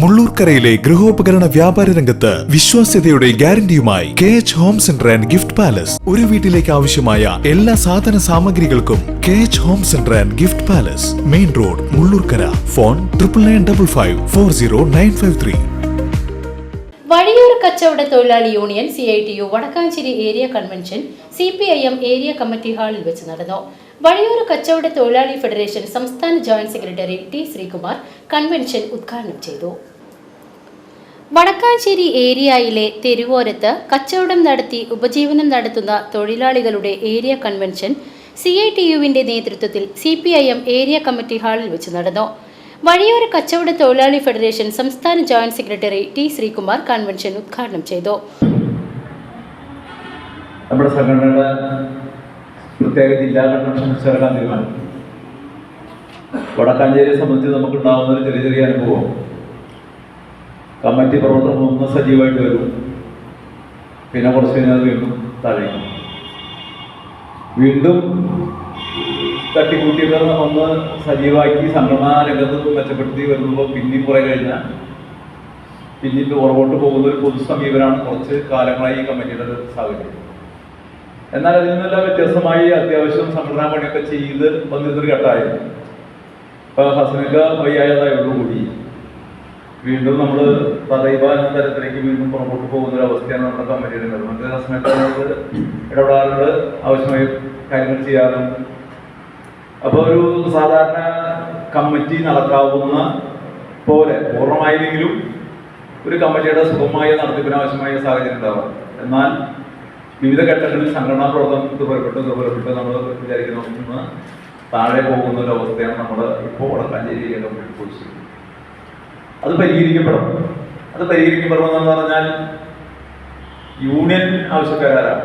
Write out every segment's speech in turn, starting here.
മുള്ളൂർക്കരയിലെ ഗൃഹോപകരണ വ്യാപാര രംഗത്ത് വിശ്വാസ്യതയുടെ ഗ്യാരണ്ടിയുമായി K H home centre and gift palace ഒരു വീട്ടിലേക്ക് ആവശ്യമായ എല്ലാ സാധന സാമഗ്രികൾക്കും K H home centre and gift palace main road Mullurkara. Phone triple nine double five four zero nine five three Vazhiyur കച്ചവട തൊഴിലാളി union C I T U Wadakkanchery area convention C P I M area committee ഹാളിൽ വെച്ച് നടന്നു. വഴിയൂർ കച്ചവട തൊഴിലാളി federation സംസ്ഥാന joint secretary T Sreekumar convention ഉദ്ഘാടനം ചെയ്തു. വടക്കാഞ്ചേരി ഏരിയയിലെ തെരുവോരത്ത് കച്ചവടം നടത്തി ഉപജീവനം നടത്തുന്ന തൊഴിലാളികളുടെ area convention C I T യുവിന്റെ നേതൃത്വത്തിൽ C P I M area committee ഹാളിൽ വെച്ച് നടന്നു. വഴിയോര കച്ചവട തൊഴിലാളി ഫെഡറേഷൻ സംസ്ഥാന joint secretary T Sreekumar convention ഉദ്ഘാടനം ചെയ്തു. നമ്മുടെ സംഘടനയുടെ പ്രത്യേക ജില്ലാ കൺവെൻഷൻ ചേർക്കാൻ തീരുമാനം വടക്കാഞ്ചേരിയെ സംബന്ധിച്ച് നമുക്കുണ്ടാകുന്ന ഒരു ചെറിയ ചെറിയ അനുഭവം. കമ്മിറ്റി പ്രവർത്തനം ഒന്ന് സജീവമായിട്ട് വരും. പിന്നെ കുറച്ച് കഴിഞ്ഞാൽ വീണ്ടും താഴേക്കും വീണ്ടും തട്ടിക്കൂട്ടിയൊക്കെ ഒന്ന് സജീവമാക്കി സംഘടനാ രംഗത്ത് മെച്ചപ്പെടുത്തി വരുമ്പോൾ പിന്നെയും കുറെ കഴിഞ്ഞാൽ പിന്നീട് പുറകോട്ട് പോകുന്ന ഒരു പൊതു സമീപനമാണ് കുറച്ച് കാലങ്ങളായി ഈ കമ്മിറ്റിയുടെ സാഹചര്യം. എന്നാൽ അതിൽ നിന്നെല്ലാം വ്യത്യസ്തമായി അത്യാവശ്യം സംഘടനാ പണിയൊക്കെ ചെയ്ത് വന്നിരുന്നൊരു ഘട്ടമായിരുന്നു ഇപ്പൊ ഹസനക്ക വയ്യായതായോടുകൂടി വീണ്ടും നമ്മൾ തദൈവ എന്ന തരത്തിലേക്ക് വീണ്ടും പുറകോട്ട് പോകുന്ന ഒരു അവസ്ഥയാണ് നമ്മുടെ കമ്പനിയുടെ നമുക്ക് ഹസനക്ക ഇടപെടാറുണ്ട് ആവശ്യമായ കാര്യങ്ങൾ ചെയ്യാറുണ്ട്. അപ്പോൾ ഒരു സാധാരണ കമ്മിറ്റി നടക്കാവുന്ന പോലെ പൂർണമായില്ലെങ്കിലും ഒരു കമ്മിറ്റിയുടെ സുഖമായ നടത്തിപ്പിന് ആവശ്യമായ സാഹചര്യം ഉണ്ടാവാം. എന്നാൽ വിവിധ ഘട്ടങ്ങളിൽ സംഘടനാ പ്രവർത്തനം ദുർബലപ്പെട്ട് ദുർബലപ്പെട്ട് നമ്മൾ വിചാരിക്കുന്ന. ഒന്ന് താഴെ പോകുന്ന ഒരു അവസ്ഥയാണ് നമ്മൾ ഇപ്പോൾ വടക്കാഞ്ചേരി അത് പരിഹരിക്കപ്പെടും അത് പരിഹരിക്കപ്പെടണം പരിഹരിക്കപ്പെടണമെന്ന് പറഞ്ഞാൽ യൂണിയൻ ആവശ്യക്കാരാണ്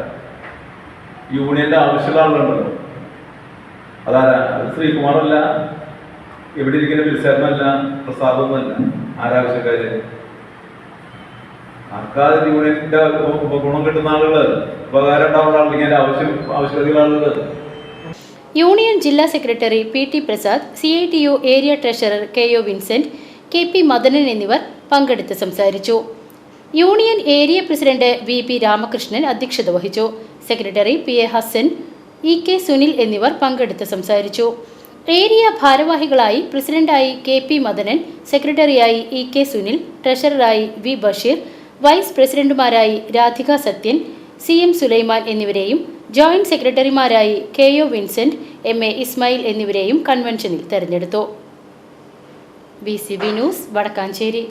യൂണിയന്റെ ആവശ്യമുള്ള ആളുകളുണ്ടല്ലോ. അതാരാ? അത് ശ്രീകുമാറല്ല എവിടെ ഇരിക്കുന്ന വിൽസേരനല്ല പ്രസാദമൊന്നുമല്ല ആരാവശ്യക്കാര് ആൾക്കാർ യൂണിയന്റെ ഗുണം കിട്ടുന്ന ആളുകൾ ഉപകാരം ഉണ്ടാവുന്ന ആവശ്യം ആളുകൾ യൂണിയൻ ജില്ലാ secretary P T Prasad C I T U area treasurer K O Vincent K P Madanan എന്നിവർ പങ്കെടുത്ത് സംസാരിച്ചു. Union area president V P Ramakrishnan അധ്യക്ഷത വഹിച്ചു. Secretary P A Hasan E K Sunil എന്നിവർ പങ്കെടുത്ത് സംസാരിച്ചു. ഏരിയ ഭാരവാഹികളായി പ്രസിഡന്റായി കെ പി മദനൻ സെക്രട്ടറിയായി ഇ കെ സുനിൽ ട്രഷററായി വി ബഷീർ വൈസ് പ്രസിഡന്റുമാരായി രാധിക സത്യൻ സി എം സുലൈമാൻ എന്നിവരെയും joint സെക്രട്ടറിമാരായി K O Vincent M A Ismail എന്നിവരെയും കൺവെൻഷനിൽ തെരഞ്ഞെടുത്തു. B C B news Wadakkanchery.